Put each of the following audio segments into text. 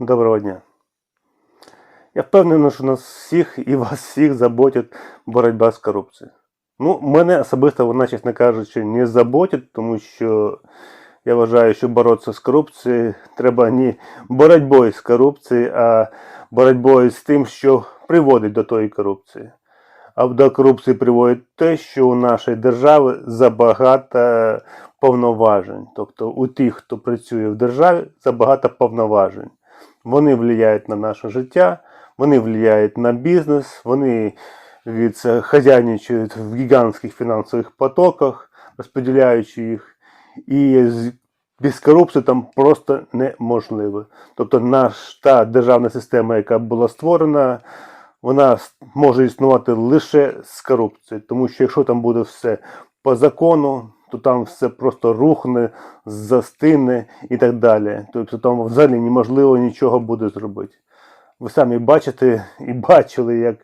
Доброго дня. Я впевнений, що нас всіх і вас всіх заботить боротьба з корупцією. Ну, мене особисто вона, чесно кажучи, не заботить, тому що я вважаю, що боротися з корупцією треба не боротьбою з корупцією, а боротьбою з тим, що приводить до тої корупції. А до корупції приводить те, що у нашої держави забагато повноважень. Тобто у тих, хто працює в державі, забагато повноважень. Вони впливають на наше життя, вони впливають на бізнес, вони від це, хазяйничають в гігантських фінансових потоках, розподіляючи їх. І без корупції там просто неможливо. Тобто наш та державна система, яка була створена, вона може існувати лише з корупцією. Тому що якщо там буде все по закону, то там все просто рухне, застине і так далі. Тобто там взагалі неможливо нічого буде зробити. Ви самі бачите і бачили, як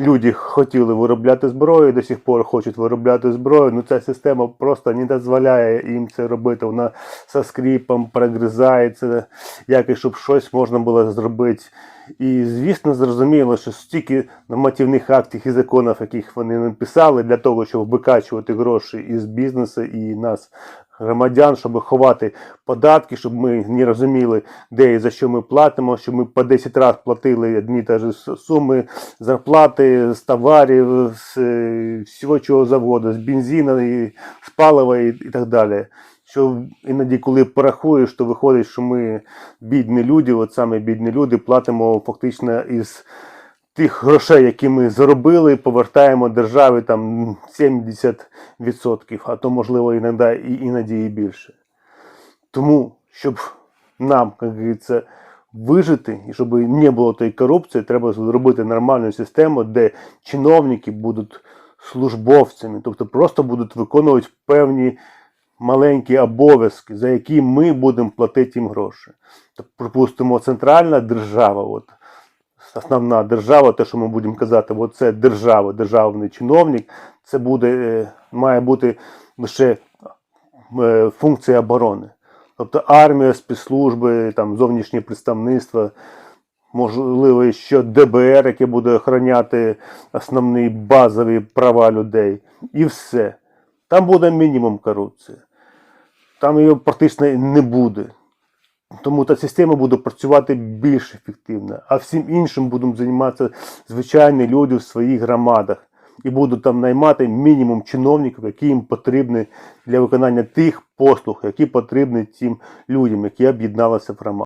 люди хотіли виробляти зброю, до сих пор хочуть виробляти зброю. Ну ця система просто не дозволяє їм це робити. Вона со скріпом прогризається, як і щоб щось можна було зробити. І звісно, зрозуміло, що стільки нормативних актів і законів, яких вони написали для того, щоб викачувати гроші із бізнесу і нас, громадян, щоб ховати податки, щоб ми не розуміли, де і за що ми платимо, щоб ми по 10 разів платили одні ті ж суми зарплати з товарів, з е, всього чого заводу, з бензину, з палива і, і так далі. Що іноді, коли порахуєш, то виходить, що ми бідні люди, от саме бідні люди, платимо фактично із тих грошей, які ми заробили, повертаємо державі там 70%, а то можливо іноді, і іноді і більше. Тому, щоб нам, як говориться, вижити і щоб не було тієї корупції, треба зробити нормальну систему, де чиновники будуть службовцями, тобто просто будуть виконувати певні маленькі обов'язки, за які ми будемо платити їм гроші. Тобто, припустимо, центральна держава, от, основна держава, те, що ми будемо казати, от це держава, державний чиновник, це буде, е, має бути лише е, функція оборони. Тобто армія, спецслужби, там, зовнішнє представництво, можливо, ще ДБР, яке буде охороняти основні базові права людей. І все. Там буде мінімум корупції. Там її практично не буде. Тому та система буде працювати більш ефективно, а всім іншим будуть займатися звичайні люди в своїх громадах і будуть там наймати мінімум чиновників, які їм потрібні для виконання тих послуг, які потрібні тим людям, які об'єдналися в громадах.